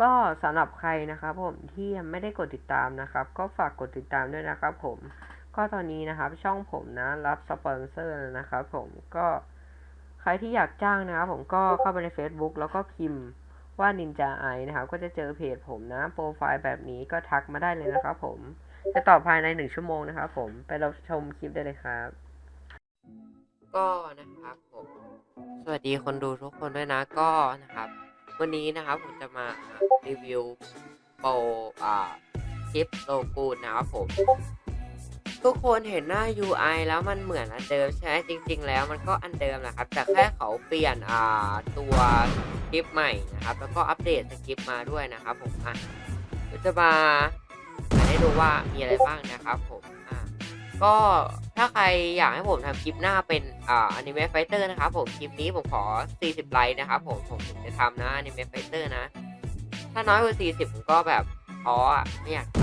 ก็สำหรับใครนะครับผมที่ยังไม่ได้กดติดตามนะครับ ก็ฝากกดติดตามด้วยนะครับผมก็ตอนนี้นะครับช่องผมนะรับสปอนเซอร์แล้วนะครับผมก็ใครที่อยากจ้างนะครับผมก็เข้าไปใน Facebook แล้วก็พิมพ์ว่านินจาไอนะครับ ก็จะเจอเพจผมนะ โปรไฟล์แบบนี้ก็ทักมาได้เลยนะครับผม จะตอบภายในหนึ่งชั่วโมงนะครับผมไปรับชมคลิปได้เลยครับ ก็นะครับผม สวัสดีคนดูทุกคนด้วยนะก็นะครับ วันนี้นะครับผมจะมารีวิวโปรอ่าคลิปโลกูนนะครับผม ทุกคนเห็นหน้า UI แล้วมันเหมือนอันเดิมใช่ไหมจริง ๆ แล้วมันก็อันเดิมแหละครับ แต่แค่เขาเปลี่ยนอ่าตัวคริปใหม่นะครับ แล้วก็อัปเดตสคริปมาด้วยนะครับผมอะเดี๋ยวจะมาให้ดูว่ามีอะไรบ้างนะครับผม ก็ถ้าใครอยากให้ผมทำคลิปหน้าเป็นอ่าอนิเมะไฟเตอร์นะครับผมคลิปนี้ผมขอ 40 ไลค์นะครับผมผมถึงจะทำนะอนิเมะไฟเตอร์นะ ถ้าน้อยกว่า 40 ผมก็แบบท้ออะไม่อยากท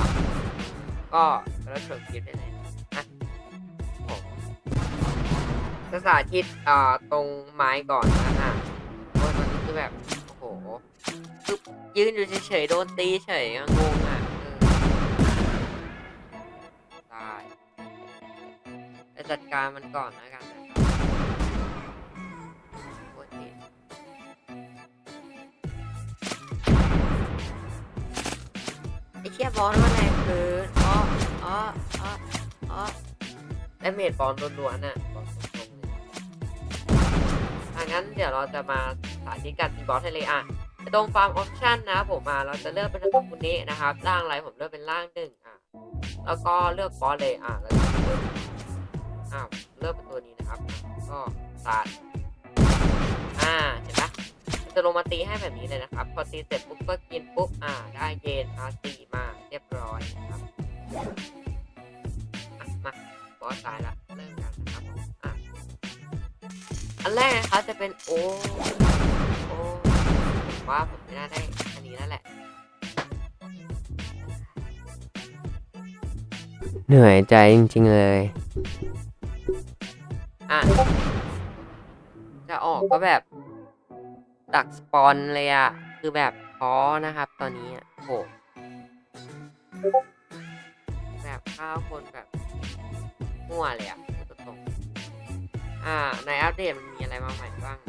ำก็ไปรับชมคลิปได้เลยนะผมจะสาธิตอ่าตรงไม้ก่อนนะอะโอ้ยตอนนี้คือแบบ โอ้โหยืนอยู่เฉยๆโดนตีเฉยงง จัดการมันก่อนแล้วกันะครับโอ้ยไอเชี่ยบอลมันแรงเกินอ๋ออ๋ออ๋ออ๋อดาเมจบอลล้วนๆน่ะบอลตรงๆเลยอะงั้นเดี๋ยวเราจะมาสาธิตการตีบอสให้เลยอะตรงฟาร์มออปชั่นนะผมมาเราจะเลือกเป็นตัวคุณนี้นะครับ ร่างอะไรผมเลือกเป็นร่างหนึ่งอะ แล้วก็เลือกบอสเลยอะแล้วก็ อ้าวเลือกเป็นตัวนี้นะครับ ก็สาดอ่าเห็นปะจะลงมาตีให้แบบนี้เลยนะครับ พอตีเสร็จปุ๊บก็กินปุ๊บอ่า ได้เย็นอาตีมาเรียบร้อยนะครับมาบอสตายละเริ่มกันนะครับอะอันแรกนะครับจะเป็นโอ้โอ้ว่าผมไม่น่าได้อันนี้แล้วแหละเหนื่อยใจจริง ๆ เลย อะ จะออกก็แบบ ดักสปอนเลยอะ คือแบบท้อนะครับ ตอนนี้โหแบบข้าวคนแบบมั่วเลยอะพูดตรงอ่า ในอัปเดตมันมีอะไรมาใหม่บ้าง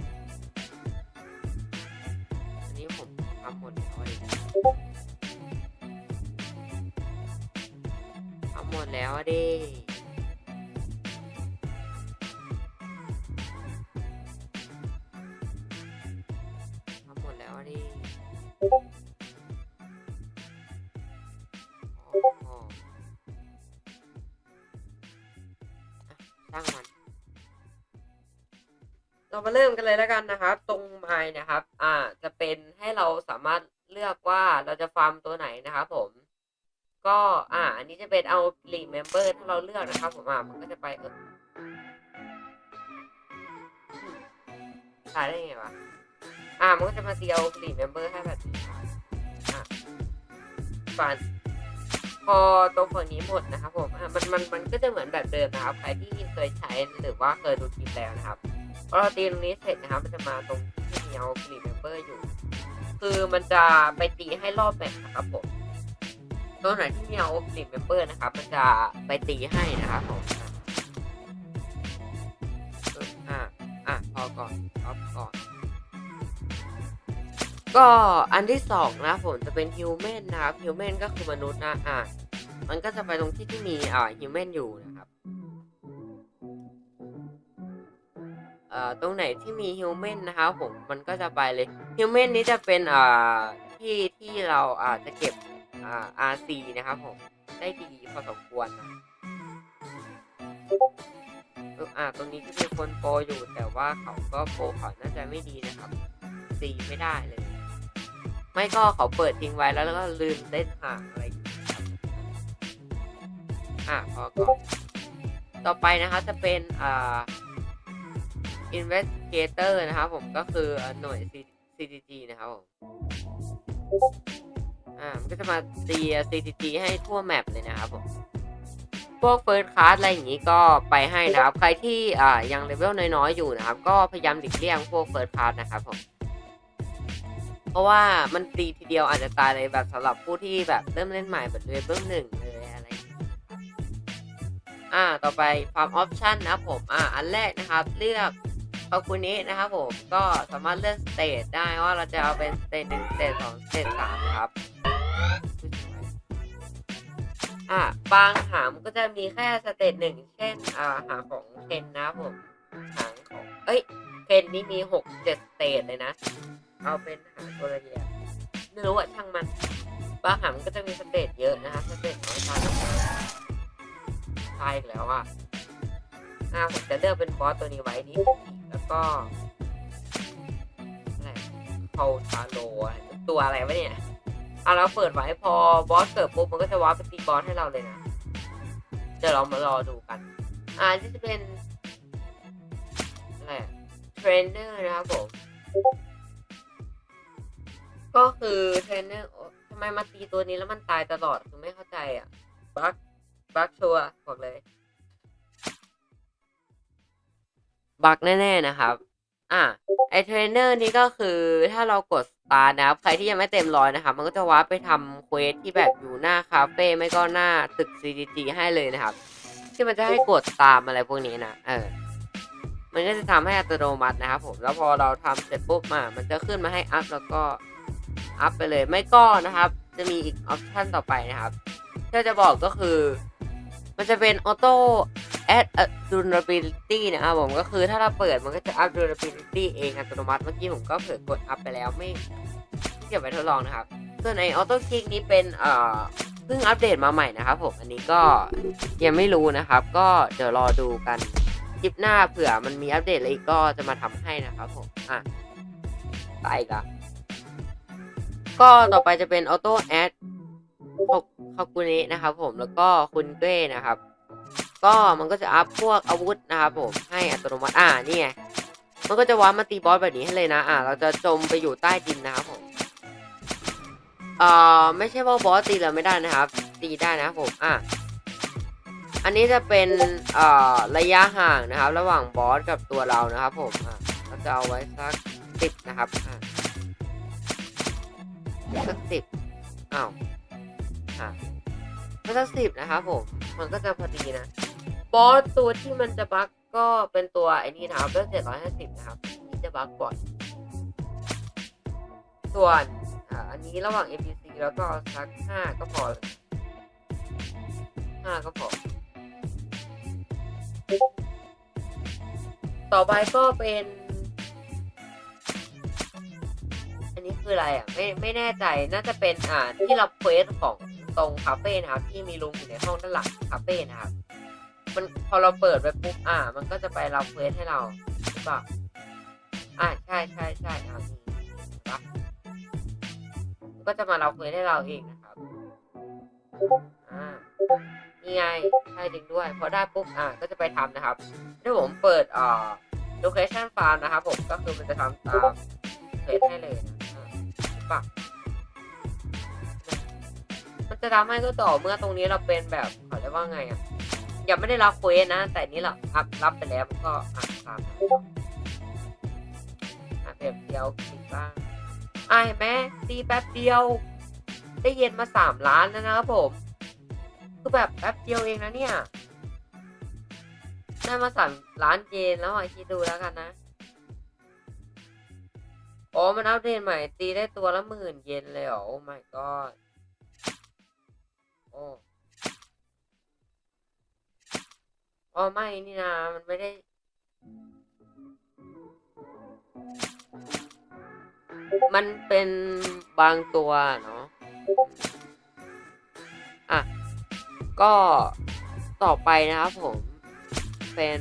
อันนี้ผมทำหมดแล้วเลยทำหมดแล้วดิ มาเริ่มกันเลยแล้วกันนะครับ ตรงไม้นะครับ อ่า จะเป็นให้เราสามารถเลือกว่าเราจะฟาร์มตัวไหนนะครับผม ก็อ่า อันนี้จะเป็นเอาลีเมมเบอร์ถ้าเราเลือกนะครับผมอ่ามันก็จะไปเออตายได้ไงวะ อ่า มันก็จะมาตีเอาลีเมมเบอร์ให้แบบนี้อะฟันพอตรงฝั่งนี้หมดนะครับผม อ่ามันมันมันก็จะเหมือนแบบเดิมนะครับ ใครที่เคยใช้หรือว่าเคยดูคลิปแล้วนะครับ พอเราตีตรงนี้เสร็จนะครับ มันจะมาตรงที่มีเอากรีเมมเบอร์อยู่ คือมันจะไปตีให้รอบแมปนะครับผมตัวไหนที่มีเอากรีเมมเบอร์นะครับ มันจะไปตีให้นะครับผมอะอะพอก่อนพอก่อนก็อันที่สองนะผมจะเป็นฮิวแมนนะครับฮิวแมนก็คือมนุษย์นะอะมันก็จะไปตรงที่ที่มีอ่าฮิวแมนอยู่นะครับ อ่อตรงไหนที่มีฮิวแมนนะครับผมมันก็จะไปเลยฮิวแมนนี้จะเป็นอ่าที่ที่เราอาจจะเก็บอ่า RC นะครับผมได้ดีพอสมควรนะอ่าตรงนี้ก็มีคนโปรอยู่แต่ว่าเขาก็โปรเขาน่าจะไม่ดีนะครับซีไม่ได้เลย ไม่ก็เขาเปิดทิ้งไว้แล้วแล้วก็ลืมเล่นห่างอะไรอย่างเงี้ยครับอะพอก่อนต่อไปนะครับจะเป็นอ่า investigator นะครับผมก็คือหน่วย CTG นะครับผมอ่ามันก็จะมาตี CTG ให้ทั่วแมปเลยนะครับผมพวก First Class อะไรอย่างนี้ก็ไปให้นะครับ ใครที่อ่ายังเลเวลน้อยๆอยู่นะครับ ก็พยายามหลีกเลี่ยงพวก First Class นะครับผมเพราะว่ามันตีทีเดียวอาจจะตายเลยแบบสำหรับผู้ที่แบบเริ่มเล่นใหม่แบบเลเวลหนึ่งเลยอะไรอย่างงี้อ่าต่อไปฟาร์มออปชันนะครับผมอ่าอันแรกนะครับเลือก คาคุนี้นะครับผมก็สามารถเลือกสเตจได้ว่าเราจะเอาเป็นสเตจหนึ่งสเตจสองสเตจสามครับอ่าบางหางมันก็จะมีแค่สเตจหนึ่งเช่นอ่าหางของเคนนะครับผมหางของเอ้ยเคนนี่มีหกเจ็ดสเตจเลยนะ เอาเป็นหางตัวละเอียดไม่รู้อะช่างมันบางหางมันก็จะมีสเตจเยอะนะครับสเตจน้อยตายตายอีกแล้วอะ อ่าผมจะเลือกเป็นบอสตัวนี้ไว้นี้แล้วก็อะไรเาชาโลอะไรตัวอะไรวะเนี่ยอะเราเปิดไว้พอบอสเกิดปุ๊บมันก็จะวาร์ปไปตีบอสให้เราเลยนะเดี๋ยวเรามารอดูกัน อ่าที่จะเป็นอะไรเทรนเนอร์นะครับผมก็คือเทรนเนอร์ทำไมมาตีตัวนี้แล้วมันตายตลอดคือไม่เข้าใจอะบักบักชัวร์บอกเลย บักแน่ๆนะครับ อะไอเทรนเนอร์นี้ก็คือถ้าเรากดสตาร์นะครับ ใครที่ยังไม่เต็มร้อยนะครับ มันก็จะวาร์ปไปทำเควสที่แบบอยู่หน้าคาเฟ่ไม่ก็หน้าตึก CDG ให้เลยนะครับ ที่มันจะให้กดตามอะไรพวกนี้นะเออมันก็จะทำให้อัตโนมัตินะครับผมแล้วพอเราทำเสร็จปุ๊บมามันจะขึ้นมาให้อัพแล้วก็อัพไปเลยไม่ก็นะครับ จะมีอีกออปชันต่อไปนะครับที่จะบอกก็คือ มันจะเป็นออโต้ add a durability นะครับผมก็คือถ้าเราเปิดมันก็จะ up durability เองอัตโนมัติเมื่อกี้ผมก็เผลอกด up ไปแล้วไม่เก็บไว้ทดลองนะครับ ส่วนไอออโต้คลิกนี้เป็นเอ่อเพิ่งอัปเดตมาใหม่นะครับผมอันนี้ก็ยังไม่รู้นะครับ ก็เดี๋ยวรอดูกันคลิปหน้าเผื่อมันมีอัปเดตอะไรก็จะมาทำให้นะครับผมอะตายอีกละก็ต่อไปจะเป็นออโต้แอดคากุเนะนะครับผมแล้วก็คุณเก้นะครับ ก็มันก็จะอัพพวกอาวุธนะครับผมให้อัตโนมัติอ่านี่ไงมันก็จะวาร์ปมาตีบอสแบบนี้ให้เลยนะอ่าเราจะจมไปอยู่ใต้ดินนะครับผมเอ่อไม่ใช่ว่าบอสตีเราไม่ได้นะครับ ตีได้นะครับผมอะอันนี้จะเป็นเอ่อระยะห่างนะครับ ระหว่างบอสกับตัวเรานะครับ ผมอะเราจะเอาไว้สักสิบนะครับอะสักสิบอ้าวอะก็สักสิบนะครับผมมันก็จะพอดีนะ บอสตัวที่มันจะบักก็เป็นตัวไอ้นี่นะครับเลือดเจ็ดร้อยห้าสิบนะครับที่จะบักก่อน ส่วนอันนี้ระหว่าง NPC แล้วก็สักห้าก็พอห้าก็พอ ต่อไปก็เป็น อันนี้คืออะไรอะ ไม่ไม่แน่ใจน่าจะเป็นอ่าที่เราเควสของตรงคาเฟ่นะครับ ที่มีลุงอยู่ในห้องด้านหลังคาเฟ่นะครับ มันพอเราเปิดไปปุ๊บอ่า มันก็จะไปรับเควสให้เราหรือเปล่าอ่าใช่ใช่ใช่อ่ามีปะมันก็จะมารับเควสให้เราเองนะครับอ่านี่ไงใช่จริงด้วยพอได้ปุ๊บอ่าก็จะไปทำนะครับถ้าผมเปิดอ่า location farm นะครับผมก็คือมันจะทำตามเควสให้เลยนะอ่ปล่ามันจะทำให้ก็ต่อเมื่อตรงนี้เราเป็นแบบเขาเรียกว่าไงอะ ยังไม่ได้รับเควสนะ แต่นี่เรารับรับไปแล้วก็อ่านตามนั้นอะเปรียบเทียบคลิกบ้างอะเห็นไหมตีแป๊บเดียว ได้เย็นมาสามล้านแล้วนะครับผมคือแบบแป๊บเดียวเองนะเนี่ยได้มาสามล้านเยนแล้วอะคิดดูแล้วกันนะอ๋อมันอัปเดตใหม่ตีได้ตัวละหมื่นเยนเลยเหรอโอ้ my god โอ้ อ๋อไม่นี่นะมันไม่ได้ มันเป็นบางตัวเนาะอะ ก็ต่อไปนะครับผมเป็น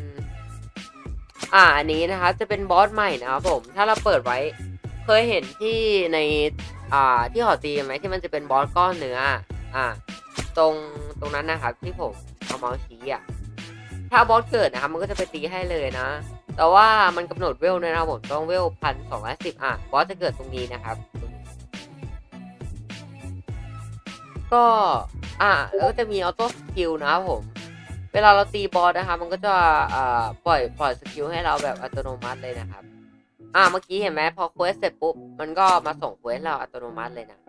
อ่าอันนี้นะครับจะเป็นบอสใหม่นะครับผม ถ้าเราเปิดไว้เคยเห็นที่ใน อ่าที่หอตีไหมที่มันจะเป็นบอสก้อนเนื้อ อ่า ตรงตรงนั้นนะครับที่ผมเอาเมาส์ชี้อะ ถ้าบอสเกิดนะครับมันก็จะไปตีให้เลยนะ แต่ว่ามันกำหนดเวลด้วยนะครับผมต้องเวลพันสองร้อยสิบอะบอสจะเกิดตรงนี้นะครับ ก็อ่าแล้วก็จะมีออโต้สกิลนะครับผม เวลาเราตีบอสนะครับมันก็จะอ่าปล่อยปล่อยสกิลให้เราแบบอัตโนมัติเลยนะครับ อ่าเมื่อกี้เห็นไหมพอเควสเสร็จปุ๊บมันก็มาส่งเควสเราอัตโนมัติเลยนะ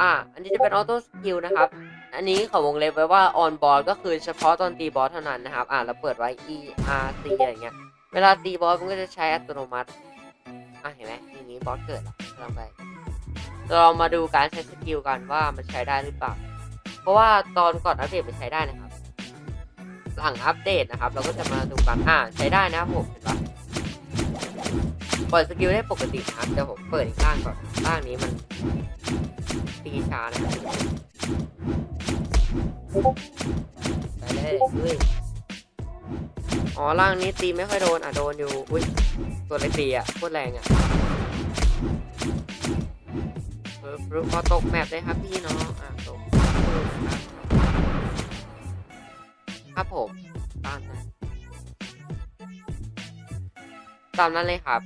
อ่าอันนี้จะเป็นออโต้สกิลนะครับ อันนี้เขาวงเล็บไว้ว่า on board ก็คือเฉพาะตอนตีบอสเท่านั้นนะครับ อ่าเราเปิดไว้ E R C อะไรเงี้ย เวลาตีบอสมันก็จะใช้อัตโนมัติ อะเห็นไหมทีนี้บอสเกิดแล้วลองไป เรามาดูการใช้สกิลกันว่ามันใช้ได้หรือเปล่า เพราะว่าตอนก่อนอัปเดตมันใช้ได้นะครับ หลังอัปเดตนะครับ เราก็จะมาดูกันอ่าใช้ได้นะครับผมเห็นปะปล่อยสกิลได้ปกตินะครับเดี๋ยวผมเปิดอีกล่างก่อนล่างนี้มันตีช้านะครับ ไปเลยอุ้ยอ๋อล่างนี้ตีไม่ค่อยโดนอะโดนอยู่อุ้ยตัวเล็กตีอะโคตรแรงอะเออฟลุ๊กพอตกแมปเลยครับพี่น้องอะตกครับผมตามนั้นตามนั้นเลยครับ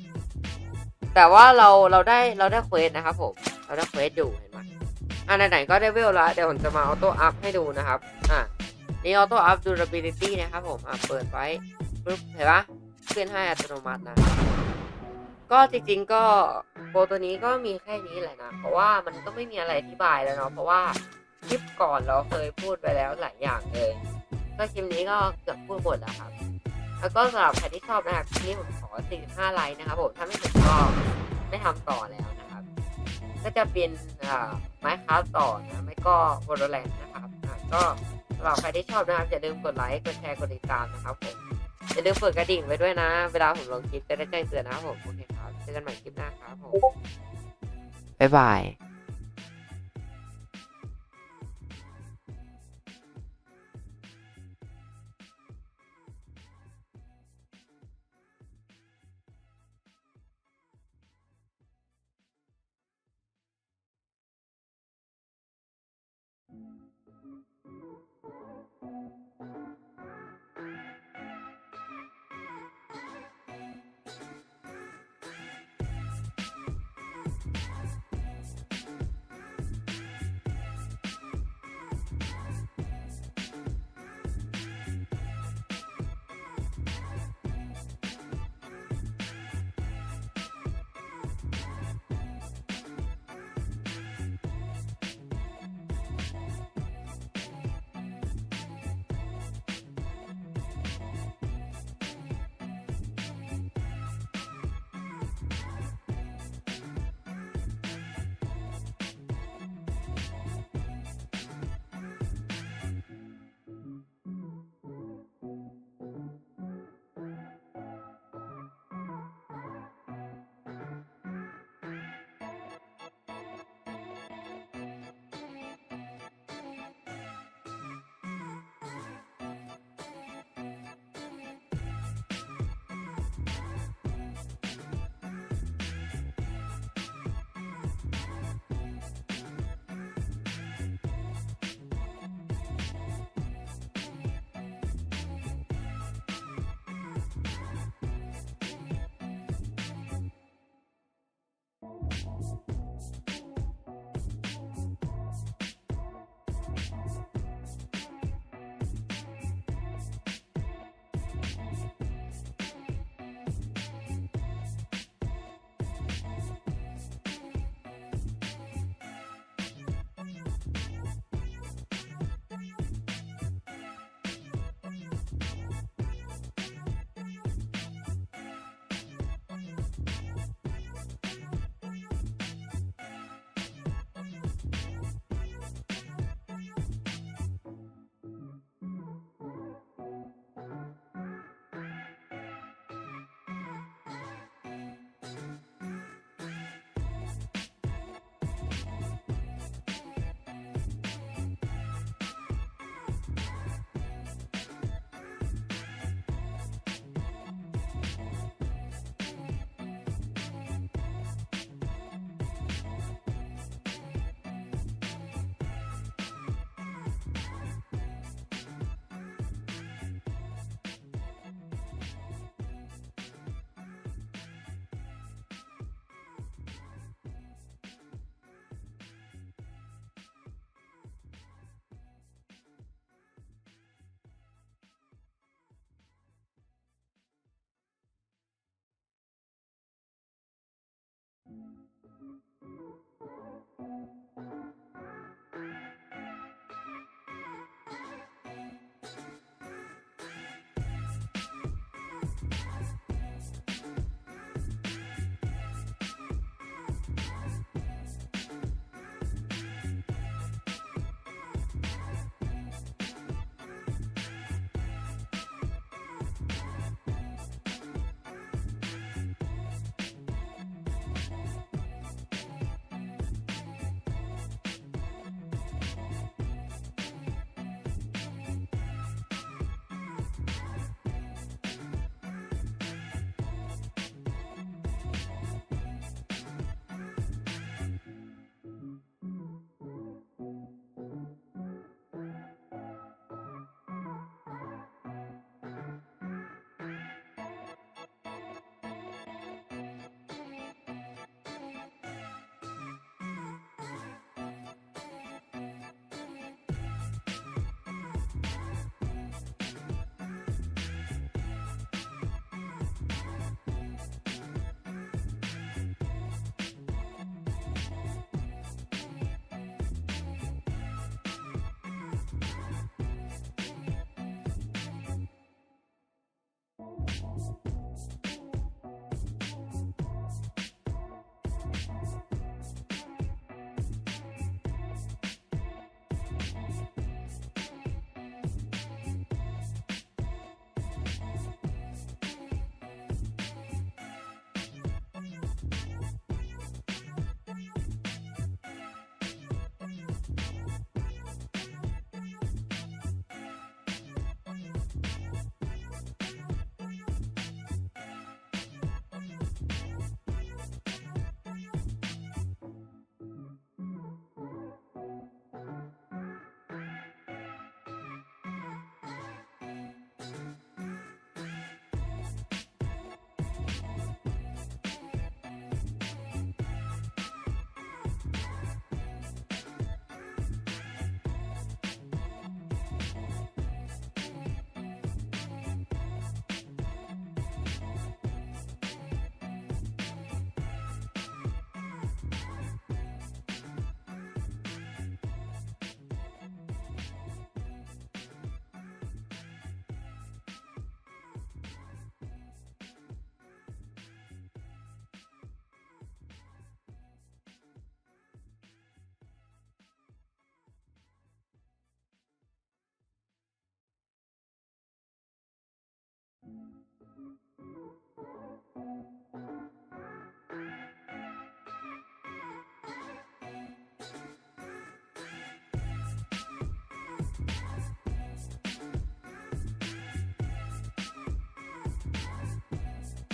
แต่ว่าเราเราได้เราได้เควสนะครับผม เราได้เควสอยู่เห็น อ่าไหนๆก็ได้เวลละเดี๋ยวผมจะมาออโต้อัพให้ดูนะครับ อ่านี่ออโต้อัพ durability นะครับผม อ่าเปิดไว้ปึ๊บเห็นปะขึ้นให้อัตโนมัตินะ ก็จริงๆก็โปรตัวนี้ก็มีแค่นี้แหละนะ เพราะว่ามันก็ไม่มีอะไรอธิบายแล้วเนาะ เพราะว่าคลิปก่อนเราเคยพูดไปแล้วหลายอย่างเลย ก็คลิปนี้ก็เกือบพูดหมดแล้วครับแล้วก็สำหรับใครที่ชอบนะครับคลิปนี้ผมขอ 45 ไลค์นะครับผม ถ้าไม่ถึงก็ไม่ทำต่อแล้ว ก็จะเป็นไม้ค้าต่อนะไม่ก็โวลแลนด์นะครับก็สำหรับใครที่ชอบนะครับอย่าลืมกดไลค์กดแชร์กดติดตามนะครับผมอย่าลืมเปิดกระดิ่งไว้ด้วยนะ เวลาผมลงคลิปจะได้แจ้งเตือนนะครับผมโอเคครับเจอกันใหม่คลิปหน้าครับผมบ๊ายบาย